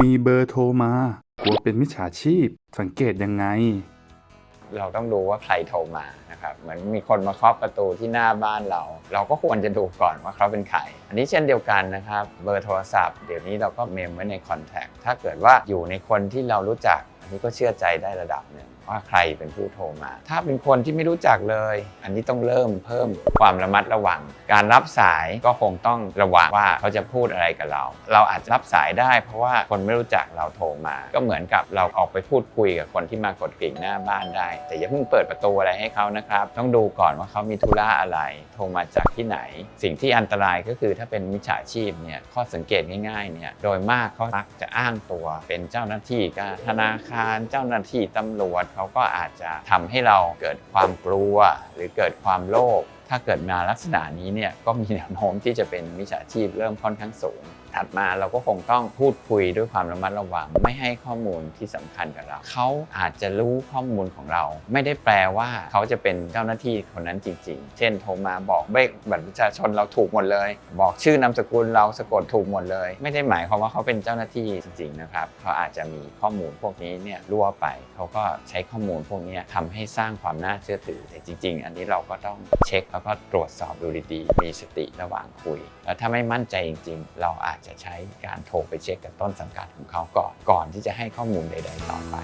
มีเบอร์โทรมากลัวเป็นมิจฉาชีพ สังเกตยังไง เราต้องดูว่าใครโทรมานะครับ เหมือนมีคนมาเคาะประตูที่หน้าบ้านเรา เราก็ควรจะดูก่อนว่าเขาเป็นใคร อันนี้เช่นเดียวกันนะครับ เบอร์โทรศัพท์ เดี๋ยวนี้เราก็เมมไว้ในคอนแทค ถ้าเกิดว่าอยู่ในคนที่เรารู้จัก อันนี้ก็เชื่อใจได้ระดับหนึ่ง ว่าใครเป็นผู้โทรมา ถ้าเป็นคนที่ไม่รู้จักเลย อันนี้ต้องเริ่มเพิ่มความระมัดระวัง การรับสายก็คงต้องระวังว่าเขาจะพูดอะไรกับเรา เราอาจจะรับสายได้เพราะว่าคนไม่รู้จักเราโทรมา ก็เหมือนกับเราออกไปพูดคุยกับคนที่มากดกริ่งหน้าบ้านได้ แต่อย่าเพิ่งเปิดประตูอะไรให้เขานะครับ ต้องดูก่อนว่าเขามีธุระอะไร โทรมาจากที่ไหน สิ่งที่อันตรายก็คือถ้าเป็นมิจฉาชีพเนี่ยข้อสังเกตง่ายๆเนี่ยโดยมากเขามักจะอ้างตัวเป็นเจ้าหน้าที่ก็ธนาคาร เจ้าหน้าที่ตำรวจเขาก็อาจจะทำให้เราเกิดความกลัว หรือเกิดความโลภ ถ้าเกิดมาลักษณะนี้เนี่ยก็มีแนวโน้มที่จะเป็นมิจฉาชีพเริ่มค่อนข้างสูง ถัดมาเราก็คงต้องพูดคุยด้วยความระมัดระวัง ไม่ให้ข้อมูลที่สำคัญกับเรา เขาอาจจะรู้ข้อมูลของเรา ไม่ได้แปลว่าเขาจะเป็นเจ้าหน้าที่คนนั้นจริง ๆ เช่นโทรมาบอกเลขบัตรประชาชนเราถูกหมดเลย บอกชื่อนามสกุลเราสะกดถูกหมดเลย ไม่ได้หมายความว่าเขาเป็นเจ้าหน้าที่จริงๆนะครับเขาอาจจะมีข้อมูลพวกนี้เนี่ยรั่วไปเขาก็ใช้ข้อมูลพวกนี้ทำให้สร้างความน่าเชื่อถือแต่จริง ๆ อันนี้เราก็ต้องเช็คแล้วก็ตรวจสอบดูดีๆ มีสติระหว่างคุย แล้วถ้าไม่มั่นใจจริงๆ เราอาจจะใช้การโทรไปเช็คกับต้นสังกัดของเขาก่อน ก่อนที่จะให้ข้อมูลใด ๆ ต่อไป